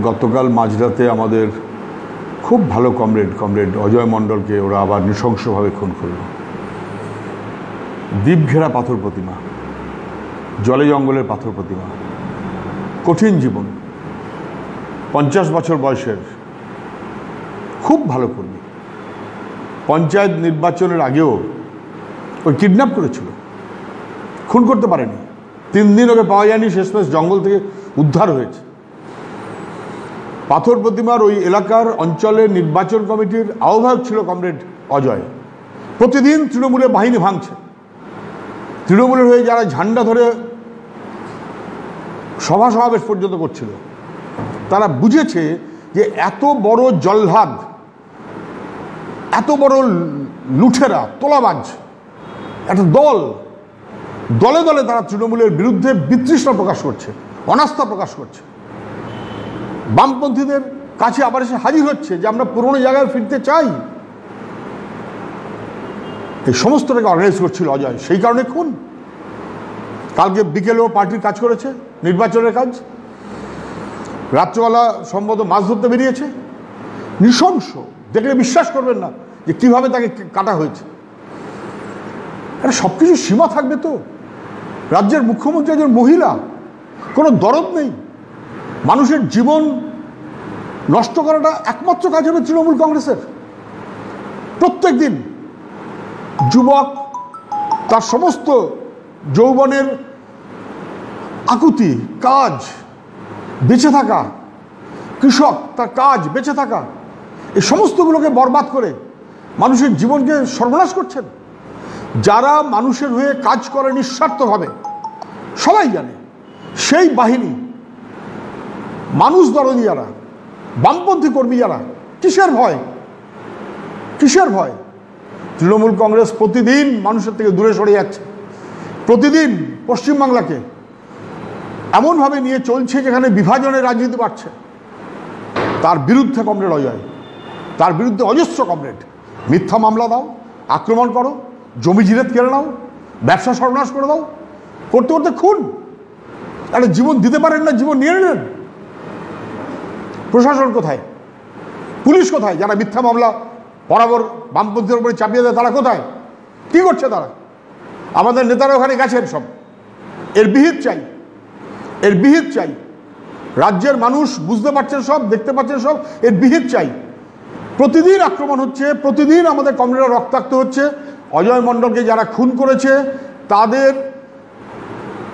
গতকাল মাঝরাতে আমাদের খুব ভালো কমরেড কমরেড অজয় মণ্ডলকে ওরা আবার নৃশংসভাবে খুন করল। দ্বীপ ঘেরা পাথর প্রতিমা, জলে জঙ্গলের পাথর প্রতিমা, কঠিন জীবন, পঞ্চাশ বছর বয়সের খুব ভালো কর্মী। পঞ্চায়েত নির্বাচনের আগেও ওই কিডন্যাপ করেছিল, খুন করতে পারেনি। তিন দিন ওকে পাওয়া যায়নি, শেষমেশ জঙ্গল থেকে উদ্ধার হয়েছে। পাথর প্রতিমার ওই এলাকার অঞ্চলের নির্বাচন কমিটির আহ্বায়ক ছিল কমরেড অজয়। প্রতিদিন তৃণমূলের বাহিনী ভাঙছে। তৃণমূলের হয়ে যারা ঝান্ডা ধরে সভা সমাবেশ পর্যন্ত করছিল, তারা বুঝেছে যে এত বড় জল্লাদ এত বড় লুঠেরা, তোলাবাজ একটা দল, দলে দলে তারা তৃণমূলের বিরুদ্ধে বিতৃষ্ণা প্রকাশ করছে, অনাস্থা প্রকাশ করছে। বামপন্থীদের কাছে আবার এসে হাজির হচ্ছে যে আমরা পুরনো জায়গায় ফিরতে চাই। এই সমস্তটাকে অর্গানাইজ করছিল অজয়। সেই কারণে খুন। কালকে বিকেলেও পার্টির কাজ করেছে, নির্বাচনের কাজ। রাত্রবেলা সম্ভবত মাছ ধরতে বেরিয়েছে। নৃশংস। দেখলে বিশ্বাস করবেন না যে কীভাবে তাকে কাটা হয়েছে। এটা সব কিছু সীমা থাকবে তো। রাজ্যের মুখ্যমন্ত্রী একজন মহিলা। কোনো দরদ নেই। মানুষের জীবন নষ্ট করাটা একমাত্র কাজ হবে তৃণমূল কংগ্রেসের। প্রত্যেক দিন যুবক তার সমস্ত যৌবনের আকুতি, কাজ বেঁচে থাকা, কৃষক তার কাজ বেঁচে থাকা, এই সমস্তগুলোকে বরবাদ করে মানুষের জীবনকে সর্বনাশ করছেন। যারা মানুষের হয়ে কাজ করে নিঃস্বার্থভাবে, সবাই জানে, সেই বাহিনী মানুষ দরদি যারা, বামপন্থী কর্মী যারা, কিসের ভয়? কিসের ভয়? তৃণমূল কংগ্রেস প্রতিদিন মানুষের থেকে দূরে সরে যাচ্ছে। প্রতিদিন পশ্চিমবাংলাকে এমনভাবে নিয়ে চলছে যেখানে বিভাজনের রাজনীতি বাড়ছে। তার বিরুদ্ধে কমরেড অজয়, তার বিরুদ্ধে অজস্র কমরেড। মিথ্যা মামলা দাও, আক্রমণ করো, জমি জিরেত কেড়ে নাও, ব্যবসা সর্বনাশ করে দাও, করতে করতে খুন। একটা জীবন দিতে পারেন না, জীবন নিয়ে নিলেন। প্রশাসন কোথায়? পুলিশ কোথায়? যারা মিথ্যা মামলা, বরাবর বামপন্থীর উপরে চাপিয়ে দেয়, তারা কোথায়? কি করছে তারা? আমাদের নেতারা ওখানে গেছেন সব। এর বিহিত চাই। এর বিহিত চাই। রাজ্যের মানুষ বুঝতে পারছেন সব, দেখতে পাচ্ছেন সব, এর বিহিত চাই। প্রতিদিন আক্রমণ হচ্ছে, প্রতিদিন আমাদের কমরেডরা রক্তাক্ত হচ্ছে। অজয় মণ্ডলকে যারা খুন করেছে, তাদের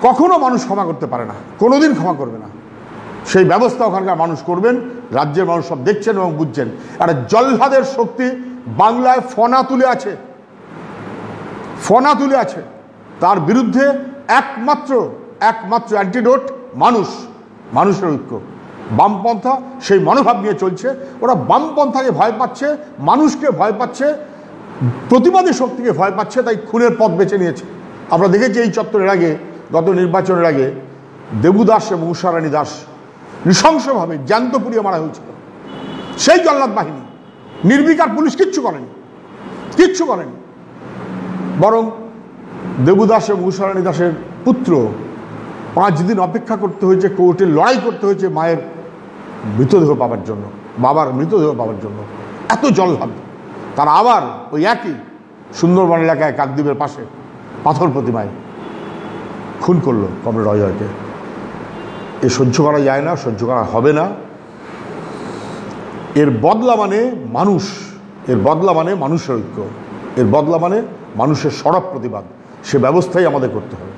কখনো মানুষ ক্ষমা করতে পারে না, কোনোদিন ক্ষমা করবে না। সেই ব্যবস্থা ওখানকার মানুষ করবেন, রাজ্যের মানুষ সব দেখছেন এবং বুঝছেন। আর জল্লাদের শক্তি বাংলায় ফনা তুলে আছে। ফনা তুলে আছে। তার বিরুদ্ধে একমাত্র একমাত্র অ্যান্টিডোট মানুষ, মানুষের ঐক্য। বামপন্থা সেই মনোভাব নিয়ে চলছে। ওরা বামপন্থাকে ভয় পাচ্ছে, মানুষকে ভয় পাচ্ছে, প্রতিবাদী শক্তিকে ভয় পাচ্ছে, তাই খুনের পথ বেছে নিয়েছে। আমরা দেখেছি এই চত্বরের আগে, গত নির্বাচনের আগে দেবুদাস এবং উষারানী দাস নৃশংসভাবে জ্যান্ত পুড়িয়ে মারা হয়েছিল। সেই জল্লাদ বাহিনী, নির্বিকার পুলিশ কিচ্ছু করেনি কিচ্ছু করেনি। বরং দেবুদাস এবং উষারানী দাসের পুত্র পাঁচ দিন অপেক্ষা করতে হয়েছে, কোর্টে লড়াই করতে হয়েছে মায়ের মৃতদেহ পাবার জন্য, বাবার মৃতদেহ পাবার জন্য। এত জল্লাদ। তারা আবার ওই একই সুন্দরবন এলাকায় কাকদ্বীপের পাশে পাথর প্রতিমায় খুন করল কমরেড অজয়কে। এ সহ্য করা যায় না, সহ্য করা হবে না। এর বদলা মানে মানুষ, এর বদলা মানে মানুষের ঐক্য, এর বদলা মানে মানুষের সরব প্রতিবাদ। সে ব্যবস্থাই আমাদের করতে হবে।